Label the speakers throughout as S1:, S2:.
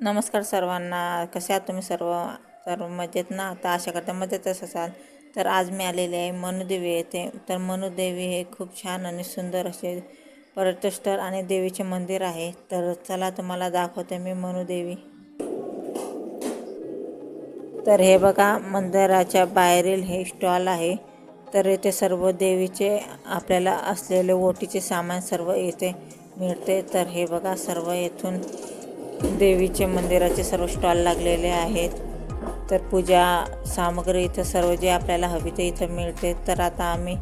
S1: नमस्कार सर्वांना. कसे आहात तुम्ही सर्व? सर्व मजेत ना? आता अशा करता मजेतच असाल. तर आज मी आलेले आहे मनुदेवी येथे. तर मनुदेवी हे खूप छान आणि सुंदर असे पर्यटनस्थळ आणि देवीचे मंदिर आहे. तर चला तुम्हाला दाखवते मी मनुदेवी. तर हे बघा मंदिराच्या बाहेरील हे स्टॉल आहे. तर येथे सर्व देवीचे आपल्याला असलेले ओटीचे सामान सर्व येथे मिळते. तर हे बघा सर्व येथून देवीचे मंदिराचे सर्व स्टॉल लागलेले आहेत. तर पूजा सामग्री इथं सर्व जे आपल्याला हवी ते इथं मिळते. तर आता आम्ही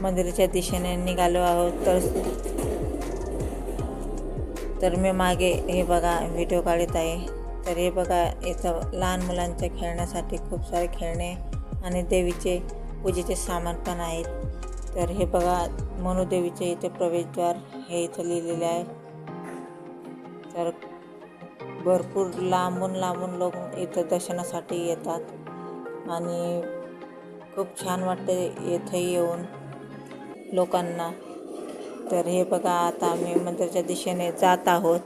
S1: मंदिराच्या दिशेने निघालो आहोत. तर तर मी मागे हे बघा व्हिडिओ काढत आहे. तर हे बघा इथं लहान मुलांच्या खेळण्यासाठी खूप सारे खेळणे आणि देवीचे पूजेचे सामान पण आहेत. तर हे बघा मनुदेवीचे इथे प्रवेशद्वार हे इथं लिहिलेले आहे. तर भरपूर लांबून लांबून लोक इथं दर्शनासाठी येतात. आणि खूप छान वाटते इथे येऊन लोकांना. तर हे बघा आता आम्ही मंदिराच्या दिशेने जात आहोत.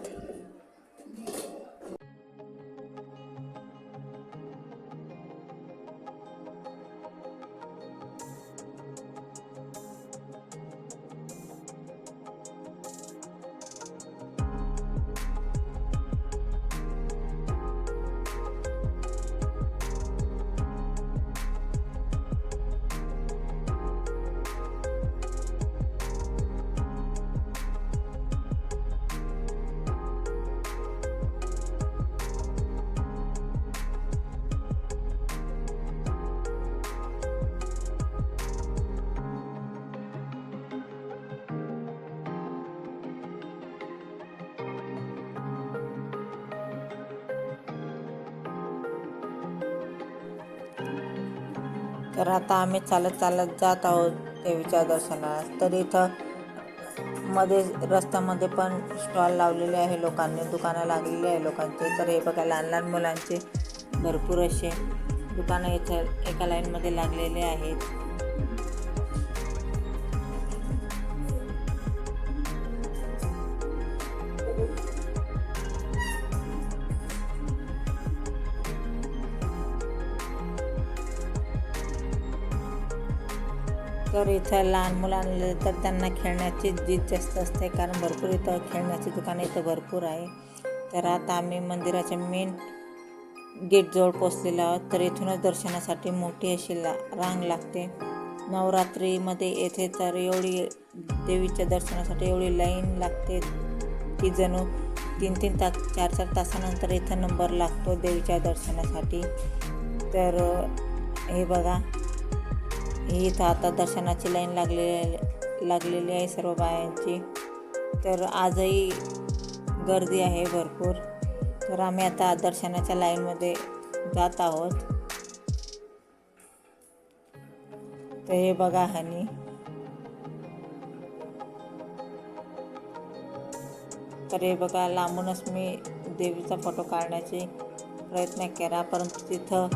S1: तर आता आम्ही चालत चालत जात आहोत देवीच्या दर्शनाला. तर इथं मध्ये रस्त्यामध्ये पण स्टॉल लावलेले आहे लोकांनी दुकानं लागलेली आहे लोकांचे. तर हे बघा लहान लहान मुलांचे भरपूर असे दुकानं इथं एका लाईनमध्ये लागलेले आहेत. तर इथं लहान मुलांना तर त्यांना खेळण्याची जीत जास्त असते. कारण भरपूर इथं खेळण्याची दुकानं इथं भरपूर आहे. तर आता आम्ही मंदिराच्या मेन गेटजवळ पोचलेलो आहोत. तर इथूनच दर्शनासाठी मोठी अशी ला रांग लागते. नवरात्रीमध्ये येथे तर एवढी देवीच्या दर्शनासाठी एवढी लाईन लागते. की जणू तीन तीन तास चार चार तासानंतर इथं नंबर लागतो देवीच्या दर्शनासाठी. तर हे बघा. ही इथं आता दर्शनाची लाईन लागलेली लागलेली आहे सर्व बायांची. तर आजही गर्दी आहे भरपूर. तर आम्ही आता दर्शनाच्या लाईनमध्ये जात आहोत. तर हे बघा हनी. तर हे बघा लांबूनच मी देवीचा फोटो काढण्याचे प्रयत्न केला परंतु तिथं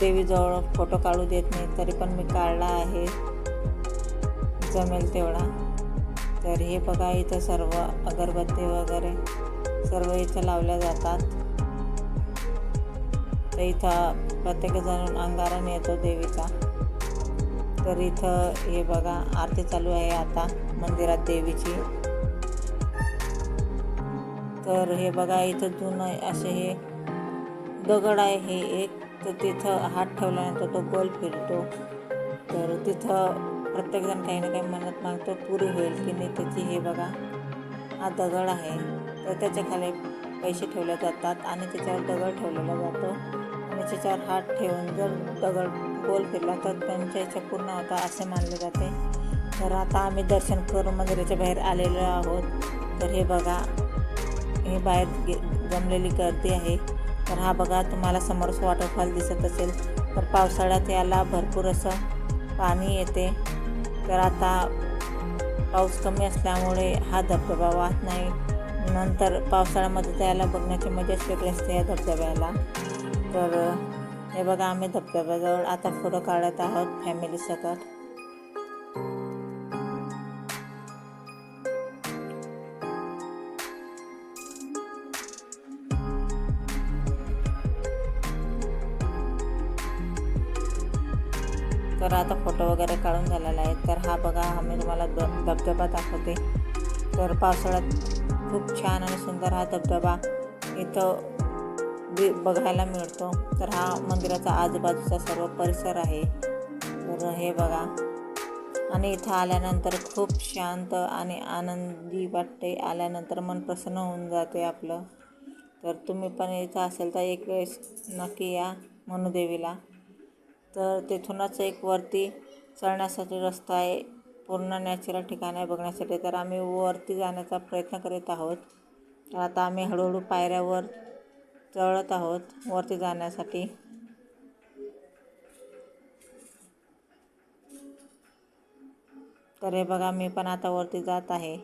S1: देवीजवळ फोटो काढू देत नाही तरी पण मी काढला आहे. जमेल तेवढा. तर हे बघा इथं सर्व अगरबत्ती वगैरे सर्व इथं लावल्या जातात. तर इथं प्रत्येकजण अंगारा येतो देवीचा. तर इथं हे बघा आरती चालू आहे आता मंदिरात देवीची. तर हे बघा इथं जुनं असे हे दगड आहे हे एक. तर तिथं हात ठेवल्यानंतर तो गोल फिरतो. तर तिथं प्रत्येकजण काही ना काही म्हणत मागतो पुरी होईल की नाही त्याची हे बघा हा दगड आहे. तर त्याच्याखाली पैसे ठेवले जातात आणि त्याच्यावर दगड ठेवलेला जातो. आणि त्याच्यावर हात ठेवून जर दगड गोल फिरला तर त्यांच्या इच्छा पूर्ण होता असे मानले जाते. तर आता आम्ही दर्शन करून मंदिराच्या बाहेर आलेलो आहोत. तर हे बघा हे बाहेर गे जमलेली गर्दी आहे. तर हा बघा तुम्हाला समोरच वॉटरफॉल दिसत असेल. तर पावसाळ्यात याला भरपूर असं पाणी येते. तर आता पाऊस कमी असल्यामुळे हा धबधबा वाहत नाही. नंतर पावसाळ्यामध्ये त्याला बघण्याची मजाच वेगळी असते या धबधब्याला. तर हे बघा आम्ही धबधब्याजवळ आता फोटो काढत आहोत फॅमिलीसकट तर आता फोटो वगैरे काढून झालेला आहे. तर हा बघा हा मी तुम्हाला द धबधबा दाखवते. तर पावसाळ्यात खूप छान आणि सुंदर हा धबधबा इथं दि बघायला मिळतो. तर हा मंदिराचा आजूबाजूचा सर्व परिसर आहे. तर हे बघा. आणि इथं आल्यानंतर खूप शांत आणि आनंदी वाटते. आल्यानंतर मन प्रसन्न होऊन जाते आपलं. तर तुम्ही पण इथं असेल तर एक वेळेस नक्की या मनुदेवीला. तर तिथूनच एक वरती चढण्यासाठी रस्ता आहे. पूर्ण नॅचरल ठिकाण आहे बघण्यासाठी. तर आम्ही वरती जाण्याचा प्रयत्न करीत आहोत. तर आता आम्ही हळूहळू पायऱ्यावर चढत आहोत वरती जाण्यासाठी. तर हे बघा मी पण आता वरती जात आहे.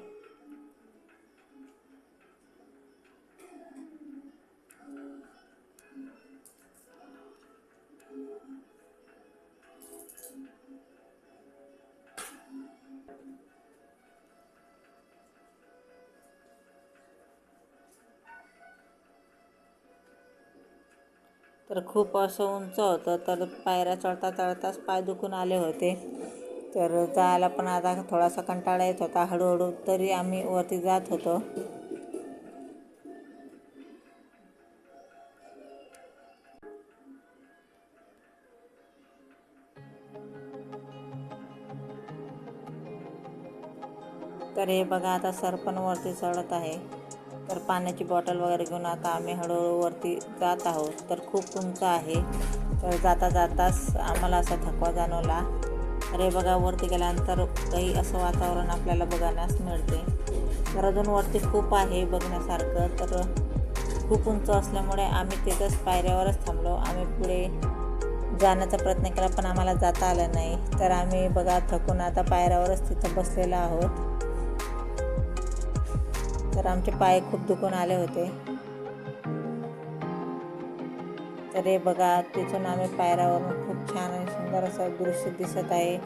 S1: तर खूप असं उंच होतं तर पायऱ्या चढता चढताच पाय दुखून आले होते. तर जायला पण आता थोडासा कंटाळा येत होता. हळूहळू तरी आम्ही वरती जात होतो. तर हे बघा आता सर पण वरती चढत आहे. तर पाण्याची बॉटल वगैरे घेऊन आता आम्ही हळूहळू वरती जात आहोत. तर खूप उंच आहे. तर जाता जाताच आम्हाला असा थकवा जाणवला. अरे बघा वरती गेल्यानंतर काही असं वातावरण आपल्याला बघण्यास मिळते. तर अजून वरती खूप आहे बघण्यासारखं. तर खूप उंच असल्यामुळे आम्ही तिथंच पायऱ्यावरच थांबलो. आम्ही पुढे जाण्याचा प्रयत्न केला पण आम्हाला जाता आलं नाही. तर आम्ही बघा थकून आता पायऱ्यावरच तिथं बसलेलो आहोत. तर आमचे पाय खूप दुखून आले होते. तर हे बघा तिथून आम्ही पायऱ्यावरून खूप छान आणि सुंदर असं दृश्य दिसत आहे.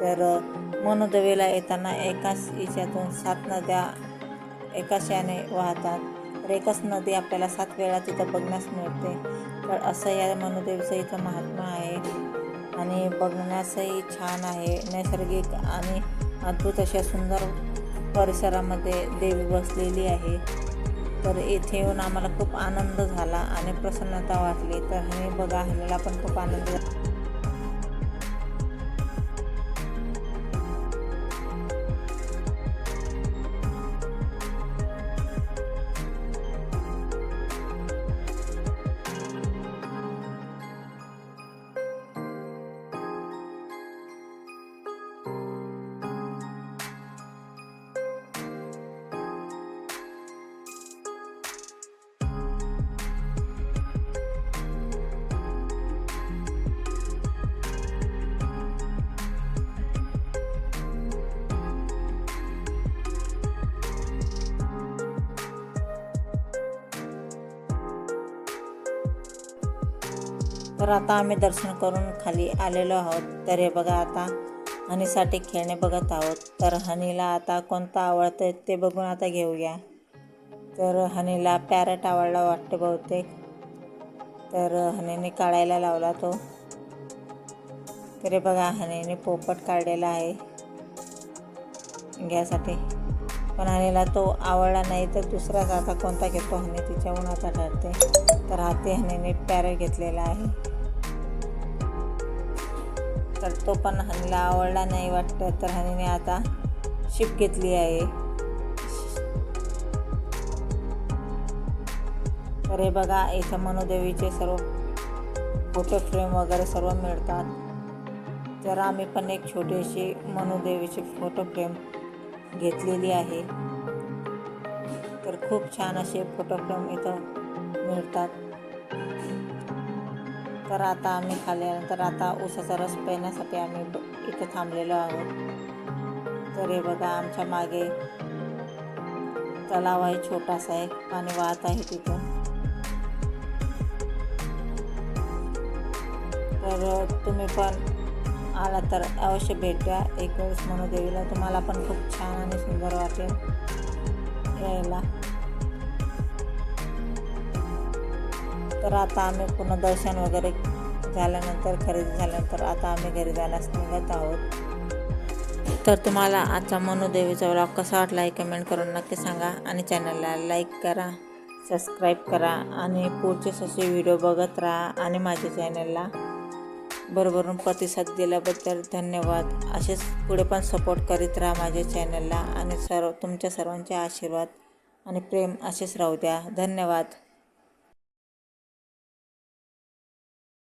S1: तर मनोदवेला येताना एकाच याच्यातून सात नद्या एकाशाने याने वाहतात. तर एकच नदी आपल्याला सात वेळा तिथं बघण्यास मिळते. तर असं या मनोदेवीचं इथं महात्मा आहे. आणि बघण्यासही छान आहे. नैसर्गिक आणि अद्भुत अशा सुंदर परिसरामध्ये देवी बसलेली आहे. तर येथे येऊन आम्हाला खूप आनंद झाला आणि प्रसन्नता वाटली. तर हे बघा ह्याला पण खूप आनंद झाला. तर आता आम्ही दर्शन करून खाली आलेलो आहोत. तर हे बघा आता हनीसाठी खेळणे बघत आहोत. तर हनीला आता कोणतं आवडतं ते बघून आता घेऊया. तर हनीला पॅरट आवडला वाटते बहुतेक. तर हनीने काढायला लावला तो. तर हे बघा हनीने पोपट काढलेला आहे. घ्यासाठी. पण हनीला तो आवडला नाही तर दुसराच आता कोणता घेतो? हनी तिच्याहून आता ठरते. तर हाती हनीने पॅरट घेतलेला आहे. तर तो पण हनीला आवडला नाही वाटतं तर हनीने आता शिप घेतली आहे. तर हे बघा इथं मनुदेवीचे सर्व फोटो फ्रेम वगैरे सर्व मिळतात. तर आम्ही पण एक छोटीशी मनुदेवीची फोटो फ्रेम घेतलेली आहे. तर खूप छान असे फोटो फ्रेम इथं मिळतात. तर आता आम्ही खाल्ल्यानंतर आता ऊसाचा रस पिण्यासाठी आम्ही इथं थांबलेलो आहोत. तर हे बघा आमच्या मागे तलाव आहे छोटासा आहे पाणी वाहत आहे तिथं. तर तुम्ही पण आला तर अवश्य भेट द्या. एक वेळेस मनुदेवीला. तुम्हाला पण खूप छान आणि सुंदर वाटेल यायला. तर आता आम्ही पुन्हा दर्शन वगैरे झाल्यानंतर खरेदी झाल्यानंतर आता आम्ही घरी जाण्यास निघत आहोत. तर तुम्हाला आजचा मनोदेवीचा व्लॉग कसा वाटला आहे कमेंट करून नक्की सांगा आणि चॅनलला लाईक करा सबस्क्राईब करा आणि पुढचे असे व्हिडिओ बघत राहा आणि माझ्या चॅनलला भरभरून प्रतिसाद दिल्याबद्दल धन्यवाद. असेच पुढे पण सपोर्ट करीत राहा माझ्या चॅनलला आणि सर्व तुमच्या सर्वांचे आशीर्वाद आणि प्रेम असेच राहू द्या. धन्यवाद.